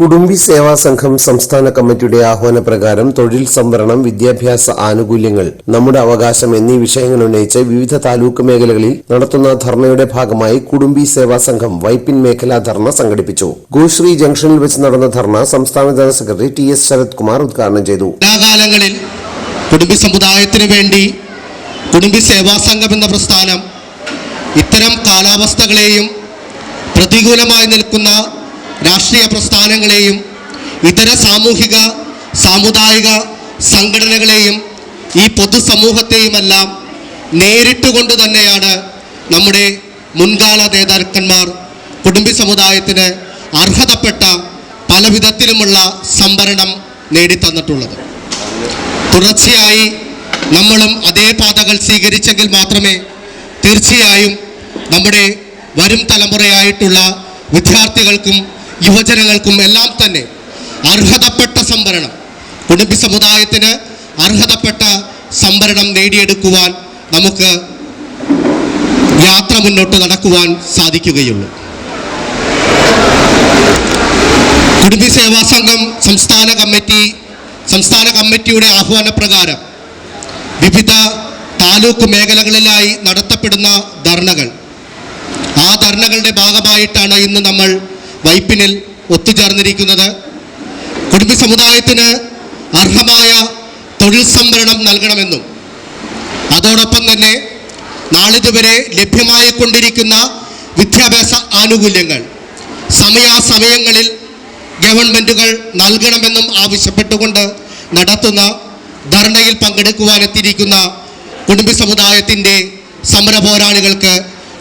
കുടുംബി സേവാ സംഘം സംസ്ഥാന കമ്മിറ്റിയുടെ ആഹ്വാനപ്രകാരം തൊഴിൽ സംവരണം വിദ്യാഭ്യാസ ആനുകൂല്യങ്ങൾ നമ്മുടെ അവകാശം എന്നീ വിഷയങ്ങൾ ഉന്നയിച്ച് വിവിധ താലൂക്ക് മേഖലകളിൽ നടത്തുന്ന ധർണയുടെ ഭാഗമായി കുടുംബി സേവാ സംഘം വൈപ്പിൻ മേഖലാ ധർണ സംഘടിപ്പിച്ചു. ഗോശ്രീ ജംഗ്ഷനിൽ വെച്ച് നടന്ന ധർണ സംസ്ഥാന general secretary T S Sarath Kumar ഉദ്ഘാടനം ചെയ്തു. കുടുംബി സമുദായത്തിന് വേണ്ടി കുടുംബി സേവാ സംഘം എന്ന പ്രസ്ഥാനം ഇത്തരം കാലാവസ്ഥകളെയും പ്രതികൂലമായി നിൽക്കുന്ന രാഷ്ട്രീയ പ്രസ്ഥാനങ്ങളെയും ഇതര സാമൂഹിക സാമുദായിക സംഘടനകളെയും ഈ പൊതുസമൂഹത്തെയുമെല്ലാം നേരിട്ട് കൊണ്ട് തന്നെയാണ് നമ്മുടെ മുൻകാല നേതാക്കന്മാർ കുടുംബി സമുദായത്തിന് അർഹതപ്പെട്ട പല വിധത്തിലുമുള്ള സംവരണം നേടിത്തന്നിട്ടുള്ളത്. തുടർച്ചയായി നമ്മളും അതേ പാതകൾ സ്വീകരിച്ചെങ്കിൽ മാത്രമേ തീർച്ചയായും നമ്മുടെ വരും തലമുറയായിട്ടുള്ള വിദ്യാർത്ഥികൾക്കും യുവജനങ്ങൾക്കും എല്ലാം തന്നെ അർഹതപ്പെട്ട സംവരണം. കുടുംബി സമുദായത്തിന് അർഹതപ്പെട്ട സംവരണം നേടിയെടുക്കുവാൻ നമുക്ക് യാത്ര മുന്നോട്ട് നടക്കുവാൻ സാധിക്കുകയുള്ളൂ. കുടുംബി സേവാ സംഘം സംസ്ഥാന കമ്മിറ്റി സംസ്ഥാന കമ്മിറ്റിയുടെ ആഹ്വാന പ്രകാരം വിവിധ താലൂക്ക് മേഖലകളിലായി നടത്തപ്പെടുന്ന ധർണകൾ. ആ ധർണകളുടെ ഭാഗമായിട്ടാണ് ഇന്ന് നമ്മൾ വൈപ്പിനിൽ ഒത്തുചേർന്നിരിക്കുന്നത്. കുടുംബ സമുദായത്തിന് അർഹമായ തൊഴിൽ സംവരണം നൽകണമെന്നും അതോടൊപ്പം തന്നെ നാളിതുവരെ ലഭ്യമായി കൊണ്ടിരിക്കുന്ന വിദ്യാഭ്യാസ ആനുകൂല്യങ്ങൾ സമയാസമയങ്ങളിൽ ഗവൺമെന്റുകൾ നൽകണമെന്നും ആവശ്യപ്പെട്ടുകൊണ്ട് നടത്തുന്ന ധർണയിൽ പങ്കെടുക്കുവാനെത്തിയിരിക്കുന്ന കുടുംബ സമുദായത്തിന്റെ സമര പോരാളികൾക്ക്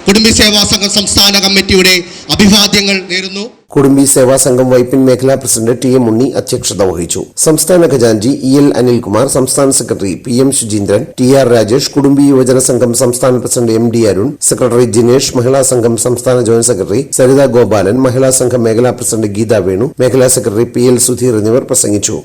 കുടുംബി സേവാ സംഘം സംസ്ഥാന കമ്മിറ്റിയുടെ അഭിവാദ്യങ്ങൾ നേരുന്നു. കുടുംബി സേവാ സംഘം വൈപ്പിൻ മേഖലാ പ്രസിഡന്റ് ടി എം ഉണ്ണി അധ്യക്ഷത വഹിച്ചു. സംസ്ഥാന ഖജാൻജി ഇ എൽ അനിൽകുമാർ സംസ്ഥാന secretary P M Suchindran T R Rajesh Kudumbi യുവജന സംഘം സംസ്ഥാന president M D Arun secretary Jinesh മഹിളാ സംഘം സംസ്ഥാന ജോയിന്റ് സെക്രട്ടറി സരിത ഗോപാലൻ മഹിളാ സംഘം മേഖലാ പ്രസിഡന്റ് ഗീത വേണു മേഖലാ സെക്രട്ടറി പി എൽ സുധീർ എന്നിവർ പ്രസംഗിച്ചു.